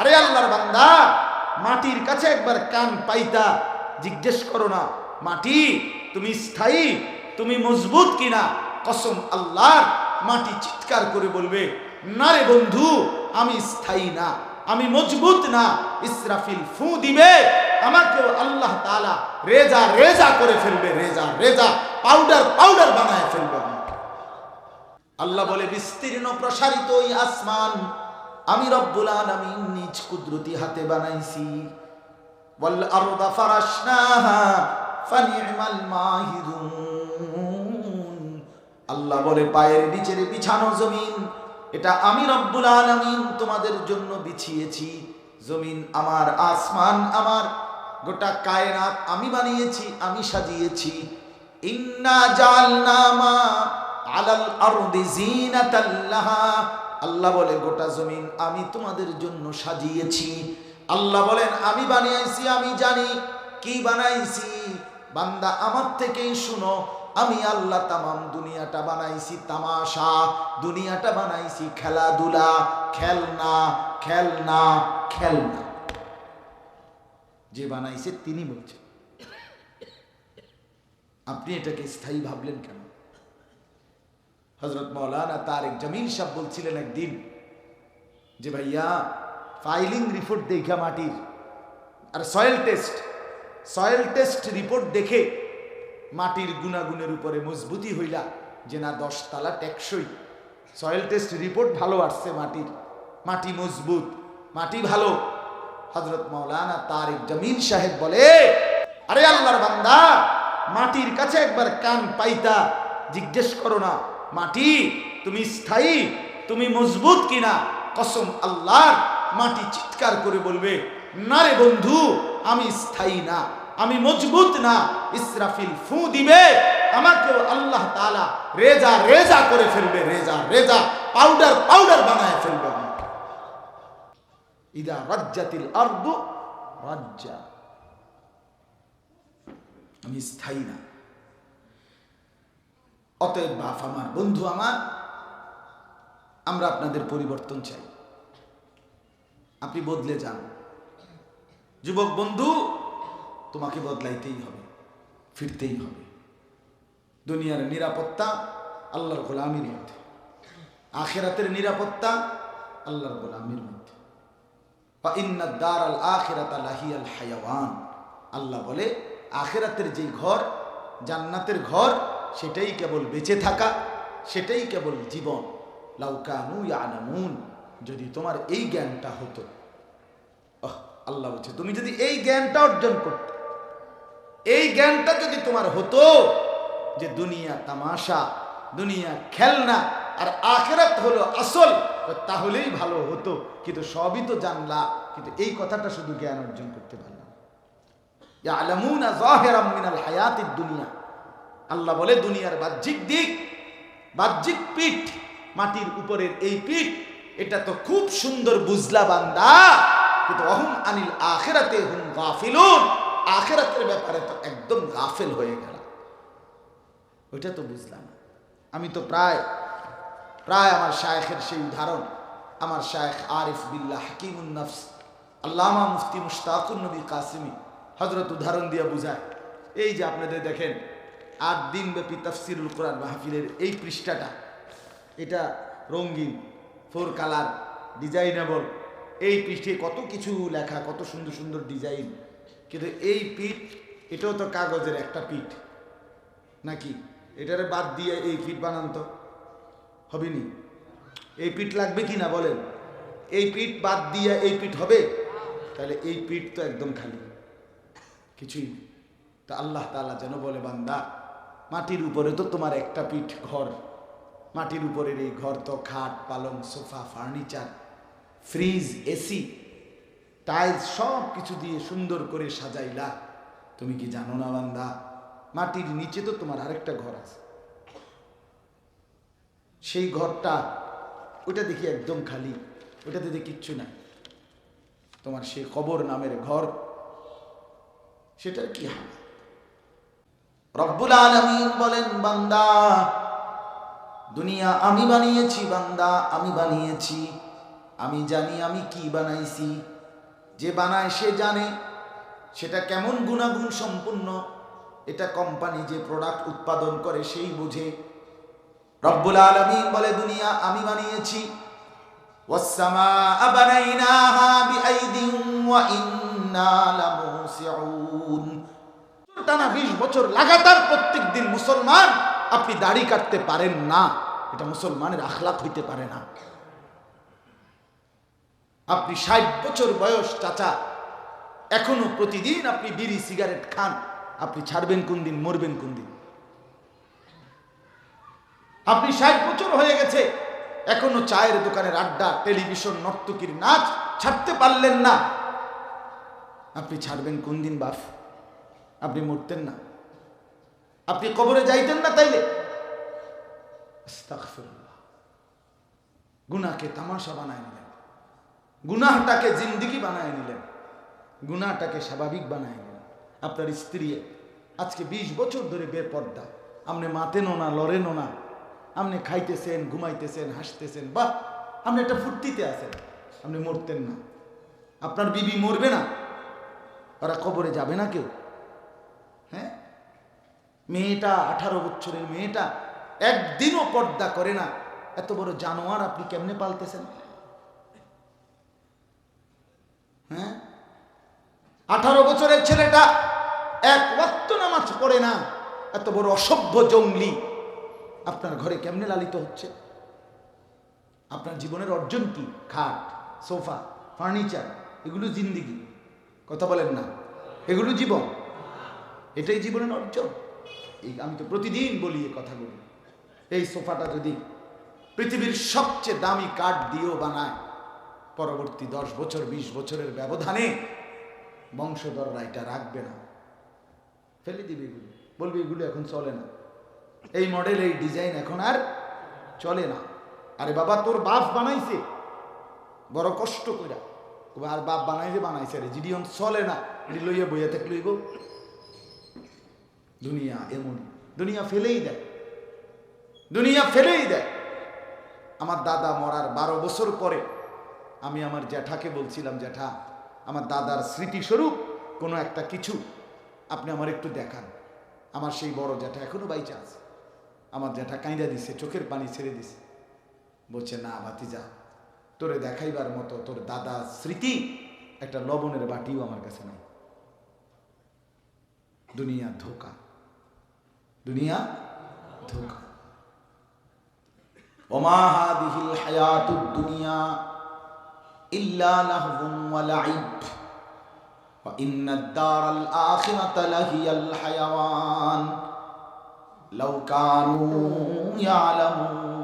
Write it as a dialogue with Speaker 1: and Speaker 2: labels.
Speaker 1: আরে আল্লাহর বান্দা, মাটির কাছে একবার কান পাইতা, জিজ্ঞেস করো না, মাটি তুমি স্থায়ী, তুমি মজবুত কিনা? কসম আল্লাহর, মাটি চিৎকার করে বলবে, না রে বন্ধু, আমি স্থায়ী না, আমি মজবুত না। ইসরাফিল ফু দিবে, আমাকেও আল্লাহ তালা রেজা রেজা করে ফেলবে, রেজা রেজা, পাউডার পাউডার বানায় ফেলবে। আল্লাহ বলে, বিস্তীর্ণ প্রসারিত ওই আসমান আমি রব্বুল আলামিন নিজ কুদরতি হাতে বানাইছি। ওয়াল আরদা ফারাশনাহা ফানি'মাল মাহিদুন। আল্লাহ বলে, পায়ের নিচের বিছানো জমিন, এটা আমি রব্বুল আলামিন তোমাদের জন্য বিছিয়েছি। জমিন আমার, আসমান আমার, গোটা কায়নাত আমি বানিয়েছি, আমি সাজিয়েছি। ইন্না জালনা মা আলাল আরদি জিনাতাল লাহা আল্লাহ বলে, গোটা জমিন আমি তোমাদের জন্য সাজিয়েছি। আল্লাহ বলেন, আমি বানিয়েছি, আমি জানি। কি বানাইছি? বান্দা, আমার থেকেই শুনো। আমি আল্লাহ তামাম দুনিয়াটা বানাইছি তামাশা, দুনিয়াটা বানাইছি খেলাধুলা, খেলনা খেলনা খেলনা। যে বানাইছে, তিনি বলছেন। আপনি এটাকে স্থায়ী ভাবলেন কেন? হজরত মৌলানা তারেক জামিল সাহ বলছিলেন একদিন যে ভাইয়া ফাইলিং রিপোর্ট দেখা মাটির আর soil test soil test report দেখে মাটির গুণাগুণের উপরে মজবুতি হইলা যে না দশতলা টেকসই। সয়েল টেস্ট রিপোর্ট ভালো আসছে মাটির, মাটি মজবুত, মাটি ভালো। হজরত মৌলানা তারেক জামিল সাহেব বলে, আরে আল্লাহর বান্দা, মাটির কাছে একবার কান পাইতা, জিজ্ঞেস করো না। মাটি, তুমি স্থায়ী, তুমি মজবুত কিনা? কসম আল্লাহর মাটি চিৎকার করে বলবে, না রে বন্ধু, আমি স্থায়ী না, আমি মজবুত না। ইসরাফিল ফু দিবে আমাকে আল্লাহ তালা রেজা রেজা করে ফেলবে, রেজা রেজা, পাউডার পাউডার বানায় ফেলবে ইদা রাজ্জাতিল আরদু আমি স্থায়ী না। অতএব বাপ আমার, বন্ধু আমার, আমরা আপনাদের পরিবর্তন চাই। আপনি বদলে যান। যুবক বন্ধু, তোমাকে বদলাইতেই হবে, ফিরতেই হবে। দুনিয়ার নিরাপত্তা আল্লাহর গোলামির মধ্যে। আখেরাতের নিরাপত্তা আল্লাহর গোলামির মধ্যে। বা আল আখেরাত লাহিয়াল হায়াওয়ান। আল্লাহ বলে, আখেরাতের যেই ঘর, জান্নাতের ঘর সেটাই কেবল বেঁচে থাকা, সেটাই কেবল জীবন। লাউকানু ইয়ালামুন, যদি তোমার এই জ্ঞানটা হতো। আল্লাহ বলছে, তুমি যদি এই জ্ঞানটা অর্জন করতে, এই জ্ঞানটা যদি তোমার হতো যে দুনিয়া তামাশা, দুনিয়া খেলনা, আর আখেরাত হলো আসল তাহলেই ভালো হতো। কিন্তু সবই তো জানলা, কিন্তু এই কথাটা শুধু জ্ঞান অর্জন করতে পারলাম ইয়ালামুনা যাহিরাম মিনাল হায়াতিদ দুনিয়া। আল্লাহ বলে, দুনিয়ার বাহ্যিক দিক, বাহ্যিক পিঠ, মাটির উপরের এই পিঠ, এটা তো খুব সুন্দর বুঝলা বান্দা। কিন্তু অহম আনিল আখেরাতে হুম গাফিলুন। আখেরাতের ব্যাপারে তো একদম গাফেল হয়ে গেল। ওইটা তো বুঝলাম। আমি তো প্রায় প্রায় আমার শায়েখের সেই উদাহরণ। আমার শায়েখ আরিফ বিল্লাহ হাকিমুন নফস, আল্লামা মুফতি মুশতাকুন নবী কাসিমি হজরত উদাহরণ দিয়ে বুঝায়। এই যে আপনাদের দেখেন আট দিন ব্যাপী তফসিরুল কোরআন মাহফিলের এই পৃষ্ঠাটা, এটা রঙিন, ফোর কালার, ডিজাইনেবল। এই পৃষ্ঠে কত কিছু লেখা, কত সুন্দর সুন্দর ডিজাইন। কিন্তু এই পিঠ, এটাও তো কাগজের একটা পিঠ। নাকি? এটারে বাদ দিয়ে এই পিঠ বানান তো। হবেনি? এই পিঠ লাগবে কি না বলেন? এই পিঠ বাদ দিয়ে এই পিঠ হবে? তাহলে এই পিঠ তো একদম খালি। কিছুই। তা আল্লাহ তাআলা যেন বলে বান্দা মাটির উপরে তো তোমার একটা পিঠ ঘর। মাটির উপরের এই ঘর তো খাট, পালং, sofa, furniture, fridge, AC, tiles, সব কিছু দিয়ে সুন্দর করে সাজাইলা। তুমি কি জানো না বান্দা, মাটির নিচে তো তোমার আরেকটা ঘর আছে। সেই ঘরটা ওটা দেখি একদম খালি ওটাতে দেখি কিচ্ছু নাই। তোমার সেই কবর নামের ঘর, সেটার কি হবে রব্বুল আলমিন বলেন, বান্দা, দুনিয়া আমি বানিয়েছি, বান্দা, আমি বানিয়েছি। আমি জানি আমি কি বানাইছি। যে বানায় সে জানে সেটা কেমন গুণাগুণ সম্পূর্ণ। এটা কোম্পানি যে প্রোডাক্ট উৎপাদন করে সেই বুঝে। রব্বুল আলমী বলে, দুনিয়া আমি বানিয়েছি। বানাইনাহা বিআইদিন টানা বিশ বছর লাগাতার প্রত্যেক দিন মুসলমান, আপনি দাড়ি কাটতে পারেন না। এটা মুসলমানের আখলাক হইতে পারে না। আপনি ষাট বছর বয়স, চাচা, এখনও প্রতিদিন আপনি বিড়ি, সিগারেট খান। আপনি ছাড়বেন কোন দিন, মরবেন কোন দিন? আপনি ষাট বছর হয়ে গেছে, এখনও চায়ের দোকানের আড্ডা, টেলিভিশন, নর্তকীর নাচ ছাড়তে পারলেন না। আপনি ছাড়বেন কোন দিন বাপ আপনি মরতেন না। আপনি কবরে যাইতেন না তাইলে। গুনাহকে তামাশা বানায় নিলেন। গুনাহটাকে জিন্দিগি বানায় নিলেন। গুনাহটাকে স্বাভাবিক বানায় নিলেন। আপনার স্ত্রী আজকে ২০ বছর ধরে বেপর্দা। আপনি মাতেনও না, লড়েনও না। আপনি খাইতেছেন, ঘুমাইতেছেন, হাসতেছেন বা আপনি একটা ফুর্তিতে আছেন। আপনি মরতেন না। আপনার বিবি মরবে না। ওরা কবরে যাবে না কেউ? মেয়েটা, আঠারো বছরের মেয়েটা একদিনও পর্দা করে না। এত বড় জানোয়ার আপনি কেমনে পালতেছেন? হ্যাঁ? আঠারো বছরের ছেলেটা এক ওয়াক্ত নামাজ পড়ে না। এত বড় অসভ্য জঙ্গলি। আপনার ঘরে কেমনে লালিত হচ্ছে? আপনার জীবনের অর্জন কি? খাট, সোফা, ফার্নিচার, এগুলো জিন্দিগি। কথা বলেন না। এগুলো জীবন। এটাই জীবনের অর্জন। আমি তো প্রতিদিন বলি এই কথাগুলো। এই সোফাটা যদি পৃথিবীর সবচেয়ে দামি কাঠ দিয়েও বানায় পরবর্তী দশ বছর বিশ বছরের ব্যবধানে বংশধররা এটা রাখবে না। ফেলে দিবে এগুলো। বলবে এগুলো এখন চলে না। এই মডেল এই ডিজাইন এখন আর চলে না। আরে বাবা তোর বাপ বানাইছে। বড় কষ্ট কইবে, আর বাপ বানাইছে বানাইছে রে। জিডিয়ন চলে না। এটি লইয়া বইয়া থাক লইব দুনিয়া এমন। দুনিয়া ফেলেই দেয়। দুনিয়া ফেলেই দেয়। আমার দাদা মরার বারো বছর পরে আমি আমার জ্যাঠাকে বলছিলাম, জ্যাঠা, আমার দাদার স্মৃতিস্বরূপ কোনো একটা কিছু আপনি আমার একটু দেখান। আমার সেই বড় জ্যাঠা এখনও বাইচা আছে আমার জ্যাঠা কাঁদা দিছে, চোখের পানি ছেড়ে দিছে। বলছে, না ভাতিজা, তোরে দেখাইবার মতো তোর দাদা স্মৃতি একটা লবণের বাটিও আমার কাছে নাই। দুনিয়া ধোকা। দুনিয়া ধোকা। ওমা হাদিহিল হায়াতুদ দুনিয়া ইল্লা লাহবুন ওয়া লাইব। ওয়া ইন্নাদ দারাল আখিরাতা লাহিয়াল হায়াওয়ান। লাউ কানু ইয়ালামুন।